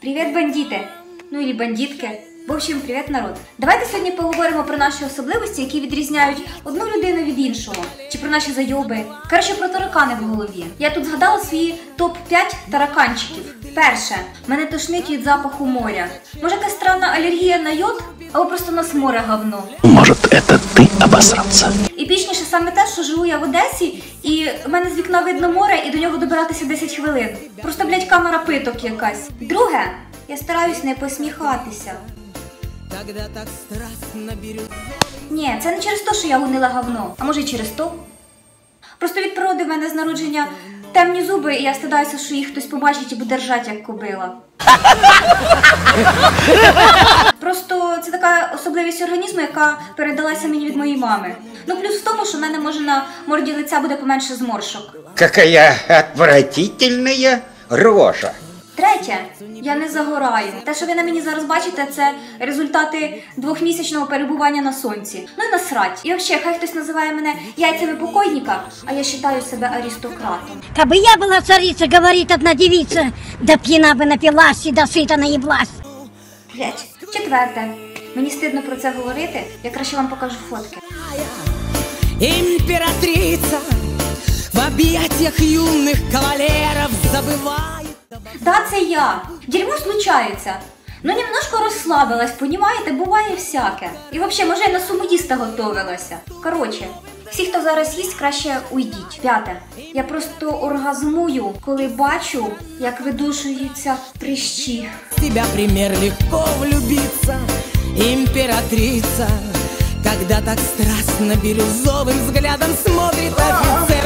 Привіт, бандити! Ну і бандитки. В общем, привіт, народ. Давайте сьогодні поговоримо про наші особливості, які відрізняють одну людину від іншого, чи про наші зайоби. Коротше, про таракани в голові. Я тут згадала свої топ-5 тараканчиків. Перше, мене тошнить від запаху моря. Може, якась странна алергія на йод, або просто нас море говно. Может, это ты обосрался? Епічніше саме те, що живу я в Одесі, і в мене з вікна видно море, і до нього добиратися 10 хвилин. Просто, блядь, камера питок якась. Друге, я стараюсь не посміхатися. Ні, це не через те, що я гонила говно, а може й через то. Просто від природи в мене з народження темні зуби, і я стидаюся, що їх хтось побачить і буде ржати, як кобила. Просто це така особливість організму, яка передалася мені від моєї мами. Ну плюс в тому, що в мене може на морді лиця буде поменше зморшок. Какая отвратительная рожа. Третє, я не загораю. Те, що ви на мені зараз бачите, це результати двохмісячного перебування на сонці. Ну і насрать. І взагалі, хай хтось називає мене яйцями покойника, а я вважаю себе аристократом. Кабы я была царица, говорит одна девица, да пьяна бы напилась и до сыта наеблась. Блять. Четверте. Мені стидно про це говорити, я краще вам покажу фотки. Императрица в объятиях юных кавалеров забывает Да, це я. Дерьмо случається. Ну, немножко розслабилась, понімаєте, буває всяке. І взагалі, може, я на сумоїста готовилася. Коротше, всі, хто зараз їсть, краще уйдіть. П'яте. Я просто оргазмую, коли бачу, як видушуються прищі. С тебя пример легко влюбиться Императрица Когда так страстно бирюзовым взглядом смотрит офицер